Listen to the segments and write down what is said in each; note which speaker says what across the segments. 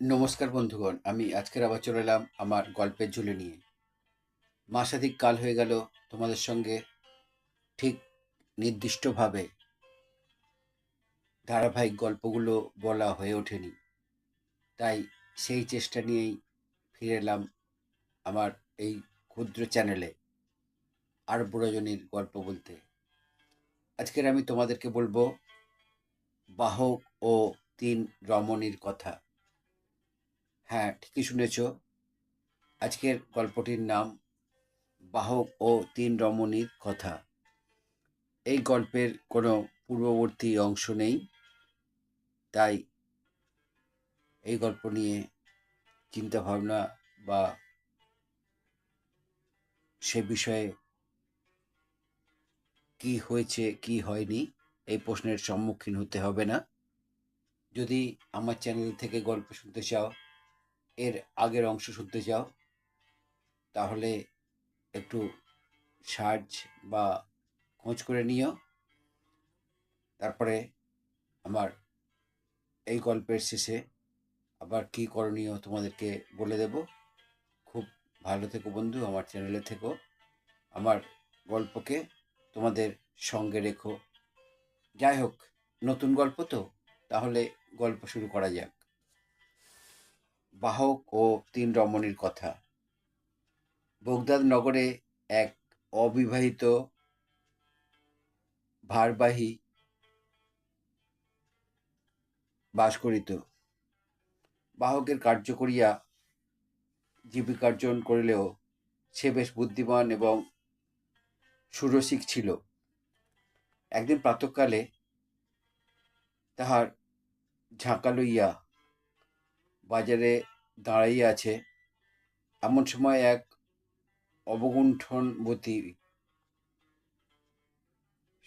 Speaker 1: নমস্কার বন্ধুগণ, আমি আজকের আবার চলে এলাম আমার গল্পের ঝুলে নিয়ে। মাসাধিক কাল হয়ে গেল তোমাদের সঙ্গে ঠিক নির্দিষ্টভাবে। ধারাবাহিক গল্পগুলো বলা হয়ে ওঠেনি, তাই সেই চেষ্টা নিয়েই ফিরে এলাম আমার এই ক্ষুদ্র চ্যানেলে আর বুড়োজনীর গল্প বলতে। আজকের আমি তোমাদেরকে বলব বাহক ও তিন রমণীর কথা। হ্যাঁ ঠিকই শুনেছ। আজকের গল্পটির নাম বাহক ও তিন রমণীর কথা। এই গল্পের কোনো পূর্ববর্তী অংশ নেই, তাই এই গল্প নিয়ে চিন্তা ভাবনা বা সে বিষয়ে কি হয়েছে, কি হয়নি, এই প্রশ্নের সম্মুখীন হতে হবে না। যদি আমার চ্যানেল থেকে গল্প শুনতে চাও এর আগের অংশ শুনতে চাও, তাহলে একটু সার্চ বা খোঁজ করে নিও। তারপরে আমার এই গল্পের শেষে আবার কি করণীয় তোমাদেরকে বলে দেব। খুব ভালো থেকো বন্ধু, আমার চ্যানেলে থেকো। আমার গল্পকে তোমাদের সঙ্গে রেখো। যাই হোক, নতুন গল্প তো, তাহলে গল্প শুরু করা যাক। বাহক ও তিন রমণীর কথা। বগদাদ নগরে এক অবিবাহিত ভারবাহী বাস করিত বাহকের কার্য করিয়া জীবিকার্জন করিলেও সে বেশ বুদ্ধিমান এবং সুরসিক ছিল। একদিন প্রাতকালে তাহার ঝাঁকা লইয়া বাজারে দাঁড়াইয়া আছে। এমন সময় এক অবগুণ্ঠনবতী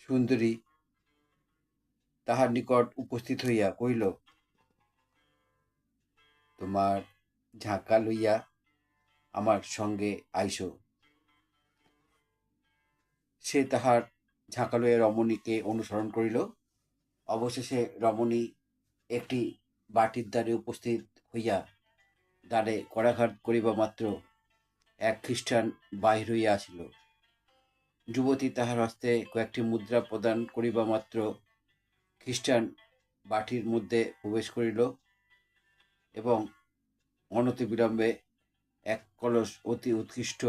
Speaker 1: সুন্দরী তাহার নিকট উপস্থিত হইয়া কহিল, তোমার ঝাঁকা লইয়া আমার সঙ্গে আইসো সে তাহার ঝাঁকা লইয়া রমণীকে অনুসরণ করিল। অবশেষে রমণী একটি বাটির দ্বারে উপস্থিত হইয়া দ্বারে কড়াঘাট করিবা মাত্র এক খ্রিস্টান বাহির হইয়া আসিল। যুবতী তাহার হস্তে কয়েকটি মুদ্রা প্রদান করিবা মাত্র খ্রিস্টান বাটির মধ্যে প্রবেশ করিল এবং অনতি অনতিবিলম্বে এক কলস অতি উৎকৃষ্ট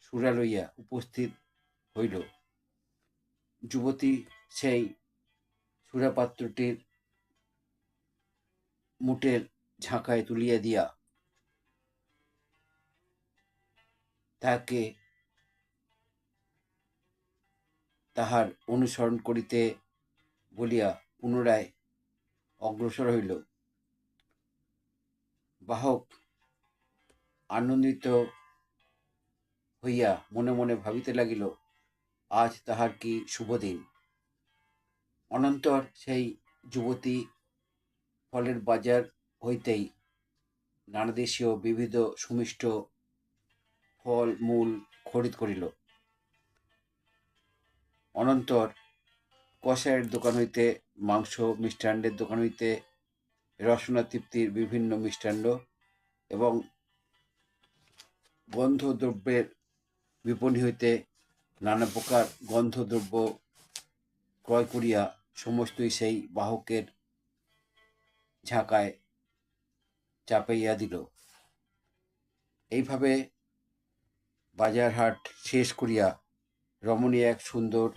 Speaker 1: সুরা লইয়া উপস্থিত হইল। যুবতী সেই সুরাপাত্রটির মুটের ঝাঁকায় তুলিয়া দিয়া তাহাকে তাহার অনুসরণ করিতে বলিয়া পুনরায় অগ্রসর হইল। বাহক আনন্দিত হইয়া মনে মনে ভাবিতে লাগিল, আজ তাহার কি শুভদিন অনন্তর সেই যুবতী ফলের বাজার হইতেই নানাদেশীয় বিবিধ সুমিষ্ট ফল, মূল খরিদ করিল। অনন্তর কষায়ের দোকান হইতে, মাংস মিষ্টান্নের দোকান হইতে, রসনা তৃপ্তির বিভিন্ন মিষ্টান্ন এবং গন্ধদ্রব্যের বিপণী হইতে নানা প্রকার গন্ধদ্রব্য ক্রয় করিয়া সমস্তই সেই বাহকের ঝাঁকায় চাপাইয়া দিল। এইভাবে বাজার হাট শেষ করিয়া রমণী এক সুন্দর,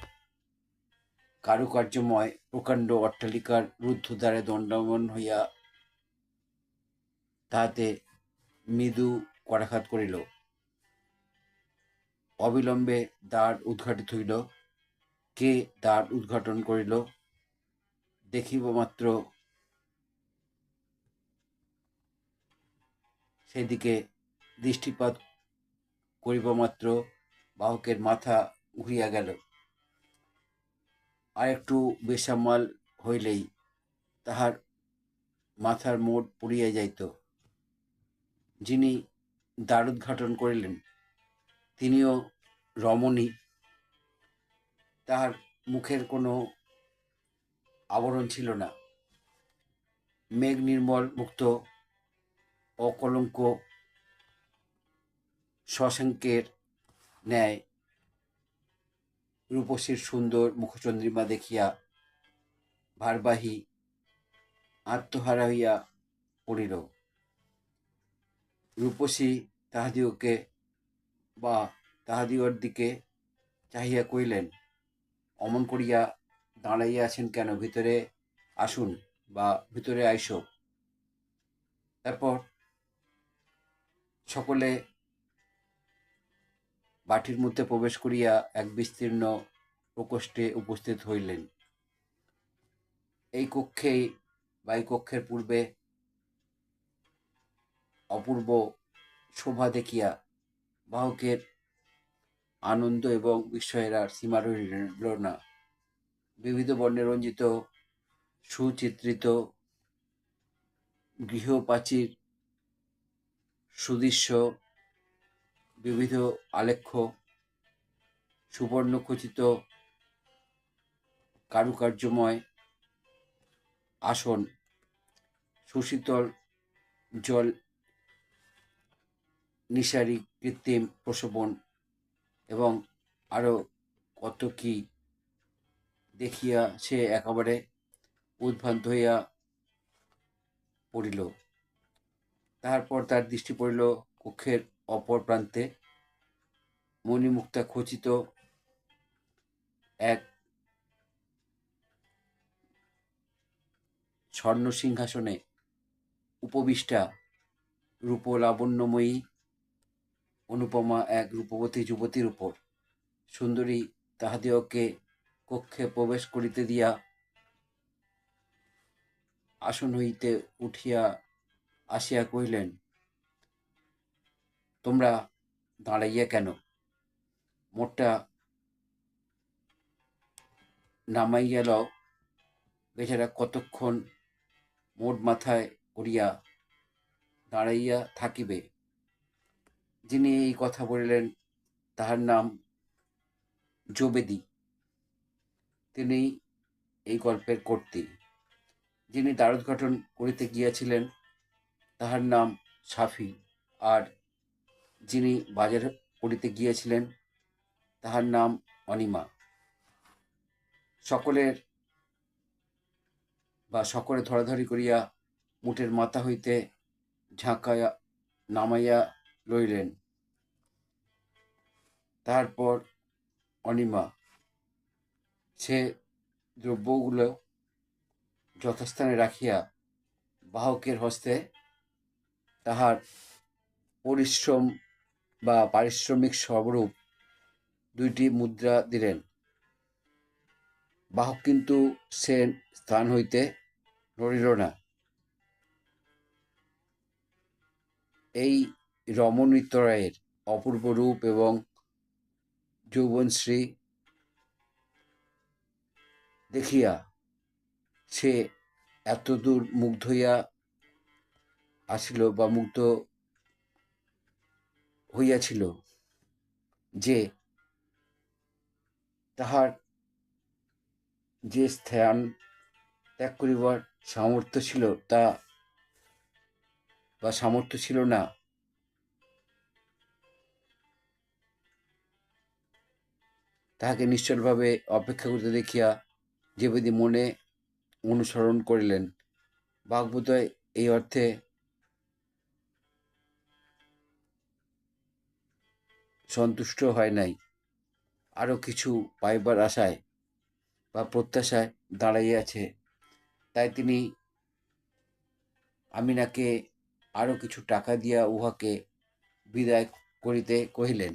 Speaker 1: কারুকার্যময়, প্রকাণ্ড অট্টালিকার রুদ্ধ রুদ্ধদ্বারে দণ্ডমন হইয়া তাহাতে মৃদু করাঘাত করিল। অবিলম্বে দ্বার উদ্ঘাটিত হইল। কে দ্বার উদ্ঘাটন করিল, দেখিব মাত্র সেদিকে দৃষ্টিপাত করিবা মাত্র, বাহকের মাথা ঘুরিয়া গেল। আর একটু বেসামাল হইলেই তাহার মাথার মোট পুড়িয়া যাইত। যিনি দ্বারোদ্ঘাটন করিলেন, তিনিও রমণী। তাহার মুখের কোনো আবরণ ছিল না। মেঘ নির্মল মুক্ত অকলঙ্ক শশাঙ্কের ন্যায় রূপসীর সুন্দর মুখচন্দ্রিমা দেখিয়া ভারবাহী আত্মহারা হইয়া পড়িল। রূপসী তাহাদিওকে বা তাহাদিওর দিকে চাহিয়া কহিলেন, অমন করিয়া দাঁড়াইয়া আছেন কেন? ভিতরে আসুন বা ভিতরে আইসো। তারপর সকলে বাটির মধ্যে প্রবেশ করিয়া এক বিস্তীর্ণ প্রকোষ্ঠে উপস্থিত হইলেন। এই কক্ষেই বা এই কক্ষের পূর্বে অপূর্ব শোভা দেখিয়া বাহকের আনন্দ এবং বিস্ময়ের আর সীমা রইল না। বিবিধ বর্ণে রঞ্জিত, সুচিত্রিত গৃহপ্রাচীর সুদৃশ্য, বিবিধ আলেখ্য, সুবর্ণখচিত, কারুকার্যময় আসন, সুশীতল, জল নিশারি কৃত্রিম প্রসবন এবং আরও কত কি দেখিয়া সে একেবারে উদ্ভ্রান্ত হইয়া পড়িল। তারপর তার দৃষ্টি পড়িল কক্ষের অপর প্রান্তে। মণিমুক্তা খচিত এক স্বর্ণ সিংহাসনে উপবিষ্টা রূপলাবণ্যময়ী অনুপমা এক রূপবতী যুবতীর উপর। সুন্দরী তাহাদিওকে কক্ষে প্রবেশ করিতে দিয়া আসন হইতে উঠিয়া আসিয়া কহিলেন, তোমরা দাঁড়াইয়া কেন? মোটটা নামাইয়া লও। বেচারা কতক্ষণ মোট মাথায় করিয়া দাঁড়াইয়া থাকিবে? যিনি এই কথা বলিলেন, তাহার নাম জবেদি তিনি এই গল্পের কর্তী যিনি দ্বারোদ্ঘাটন করিতে গিয়াছিলেন তাহার নাম সাফি। আর যিনি বাজার করিতে গিয়েছিলেন, তাহার নাম অনিমা। সকলের বা সকলে ধরাধরি করিয়া মুটের মাথা হইতে ঝাঁকাইয়া, নামাইয়া লইলেন। তারপর অনিমা, সে দ্রব্যগুলো যথাস্থানে রাখিয়া বাহকের হস্তে তাহার পরিশ্রম বা পারিশ্রমিক স্বরূপ দুইটি মুদ্রা দিলেন। বাহক কিন্তু সে স্থান হইতে নড়িল না। এই রমণীত্য রায়ের অপূর্ব রূপ এবং যৌবনশ্রী দেখিয়া সে এতদূর মুগ্ধ হইয়া আসিল বা মুগ্ধ হইয়াছিল যে তাহার যে স্থান ত্যাগ করিবার সামর্থ্য ছিল তা বা সামর্থ্য ছিল না, তাহাকে নিশ্চলভাবে অপেক্ষা করিতে দেখিয়া যেবেদি মনে অনুসরণ করিলেন। বাগবোধয় এই অর্থে সন্তুষ্ট হয় নাই। আরও কিছু পাইবার আশায় বা প্রত্যাশায় দাঁড়াইয়াছে। তাই তিনি আমিনাকে আরও কিছু টাকা দিয়া উহাকে বিদায় করিতে কহিলেন।